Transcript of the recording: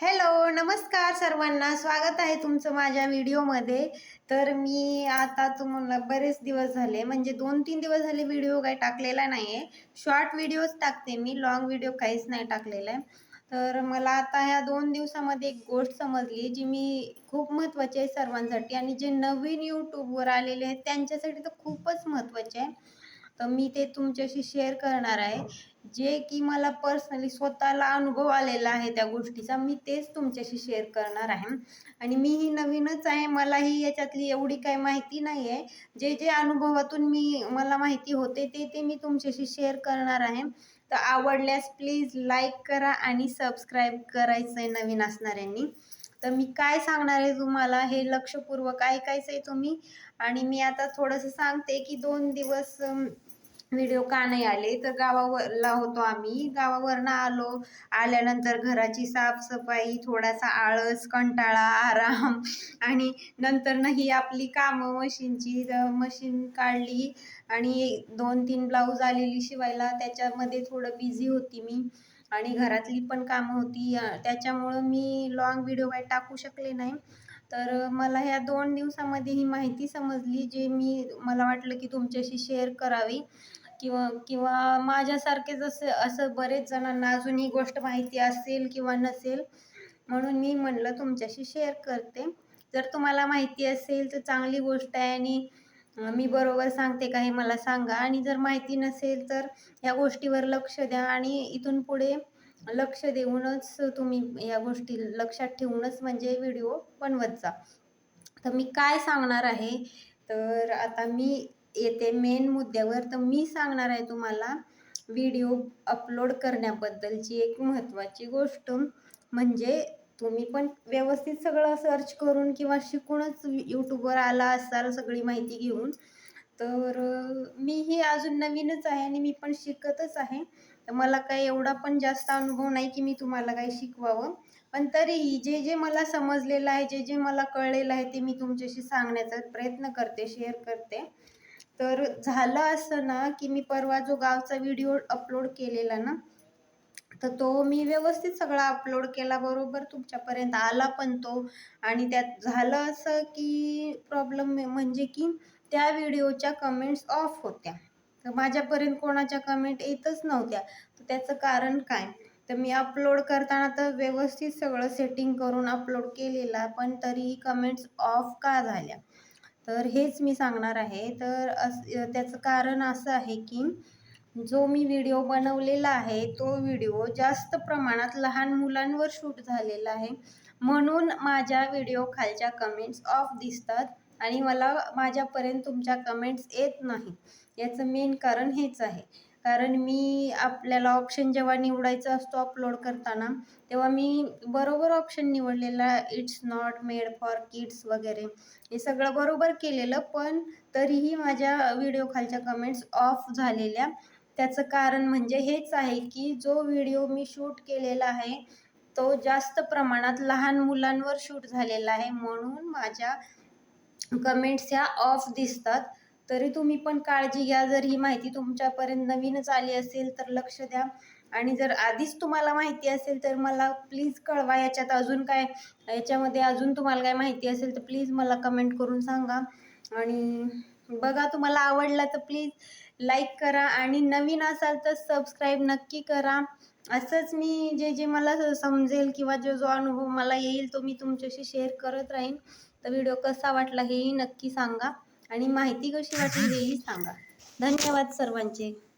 Hello नमस्कार सर्वांना. स्वागत आहे तुमचं माझ्या व्हिडिओमध्ये. तर मी आता तुम्हाला बरेच दिवस झाले म्हणजे दोन तीन दिवस झाले व्हिडिओ काही टाकलेला नाही आहे शॉर्ट व्हिडिओज टाकते मी लॉंग व्हिडिओ काहीच नाही टाकलेला आहे. तर मला आता ह्या दोन दिवसामध्ये एक गोष्ट समजली जी मी खूप महत्त्वाची आहे सर्वांसाठी. आणि जे नवीन यूट्यूबवर आलेले आहेत त्यांच्यासाठी तर खूपच महत्त्वाचे आहे. तर मी ते तुमच्याशी शेअर करणार आहे. जे की मला पर्सनली स्वतःला अनुभव आलेला आहे त्या गोष्टीचा मी तेच तुमच्याशी शेअर करणार आहे. आणि मी ही नवीनच आहे मलाही याच्यातली एवढी काही माहिती नाही आहे जे जे अनुभवातून मी मला माहिती होते ते ते मी तुमच्याशी शेअर करणार आहे. तर आवडल्यास प्लीज लाईक करा आणि सबस्क्राईब करायचं आहे नवीन असणाऱ्यांनी. तर मी काय सांगणार आहे तुम्हाला हे लक्षपूर्वक ऐकायचं आहे तुम्ही. आणि मी आता थोडंसं सांगते की दोन दिवस व्हिडिओ का नाही आले? तर गावावरला होतो आम्ही. गावावरनं आलो. आल्यानंतर घराची साफसफाई थोडासा आळस कंटाळा आराम आणि नंतर ही आपली कामं मशीनची मशीन काढली आणि दोन तीन ब्लाऊज आलेली शिवायला. त्याच्यामध्ये थोडं बिझी होती मी आणि घरातली पण कामं होती. त्याच्यामुळं मी लॉंग व्हिडिओ काही टाकू शकले नाही. तर मला ह्या दोन दिवसामध्ये ही माहिती समजली जे मी मला वाटलं की तुमच्याशी शेअर करावी. किंवा किंवा माझ्यासारखेच असं असं बरेच जणांना अजून ही गोष्ट माहिती असेल किंवा नसेल म्हणून मी म्हणलं तुमच्याशी शेअर करते. जर तुम्हाला माहिती असेल तर चांगली गोष्ट आहे आणि मी बरोबर सांगते का हे मला सांगा. आणि जर माहिती नसेल तर या गोष्टीवर लक्ष द्या आणि इथून पुढे लक्ष देऊनच तुम्ही या गोष्टी लक्षात ठेवूनच म्हणजे व्हिडिओ बनवत जा. तर मी काय सांगणार आहे? तर आता मी येते. मेन मुद्द्यावर तर मी सांगणार आहे तुम्हाला व्हिडिओ अपलोड करण्याबद्दलची एक महत्त्वाची गोष्ट म्हणजे तुम्ही पण व्यवस्थित सगळं सर्च करून किंवा शिकूनच यूट्यूबवर आला असाल सगळी माहिती घेऊन तर मीही अजून नवीनच आहे आणि मी पण शिकतच आहे. तर मला काही एवढा पण जास्त अनुभव नाही की मी तुम्हाला काही शिकवावं. पण तरीही जे जे मला समजलेलं आहे जे जे मला कळलेलं आहे ते मी तुमच्याशी सांगण्याचा प्रयत्न करते शेअर करते. तर झालं असं ना की मी परवा जो गावचा व्हिडिओ अपलोड केलेला ना तर तो मी व्यवस्थित सगळा अपलोड केला बरोबर तुमच्यापर्यंत आला पण तो. आणि त्यात झालं असं की प्रॉब्लेम म्हणजे की त्या व्हिडिओच्या कमेंट्स ऑफ होत्या. तर माझ्यापर्यंत कोणाच्या कमेंट येतच नव्हत्या. तर त्याचं कारण काय? तर मी अपलोड करताना तर व्यवस्थित सगळं सेटिंग करून अपलोड केलेला पण तरीही कमेंट्स ऑफ का झाल्या? तर हेच मी सांगणार आहे. तर अस त्याचं कारण असं आहे की जो मी व्हिडिओ बनवलेला आहे तो व्हिडिओ जास्त प्रमाणात लहान मुलांवर शूट झालेला आहे. म्हणून माझ्या व्हिडिओ खालच्या कमेंट्स ऑफ दिसतात आणि मला माझ्यापर्यंत तुमच्या कमेंट्स येत नाही याचं मेन कारण हेच आहे. कारण मी आपल्याला ऑप्शन जेव्हा निवडायचा असतो अपलोड करताना तेव्हा मी बरोबर ऑप्शन निवडलेला it's not made for kids वगैरे. हे सगळं बरोबर केलेलं पण तरीही माझ्या व्हिडिओ खालच्या कमेंट्स ऑफ झालेल्या. त्याचं कारण म्हणजे हेच आहे की जो व्हिडिओ मी शूट केलेला आहे तो जास्त प्रमाणात लहान मुलांवर शूट झालेला आहे म्हणून माझ्या कमेंट्स ह्या ऑफ दिसतात. तरी तुम्ही पण काळजी घ्या. जर ही माहिती तुमच्यापर्यंत नवीनच आली असेल तर लक्ष द्या. आणि जर आधीच तुम्हाला माहिती असेल तर मला प्लीज कळवा याच्यात अजून काय याच्यामध्ये अजून तुम्हाला काय माहिती असेल तर प्लीज मला कमेंट करून सांगा. आणि बघा तुम्हाला आवडला तर प्लीज लाईक करा आणि नवीन असाल तर सबस्क्राईब नक्की करा. असंच मी जे जे मला समजेल किंवा जो जो अनुभव मला येईल तो मी तुमच्याशी शेअर करत राहीन. तर व्हिडिओ कसा वाटला हेही नक्की सांगा. आणि माहिती कशी वाटली हेही सांगा. धन्यवाद सर्वांचे.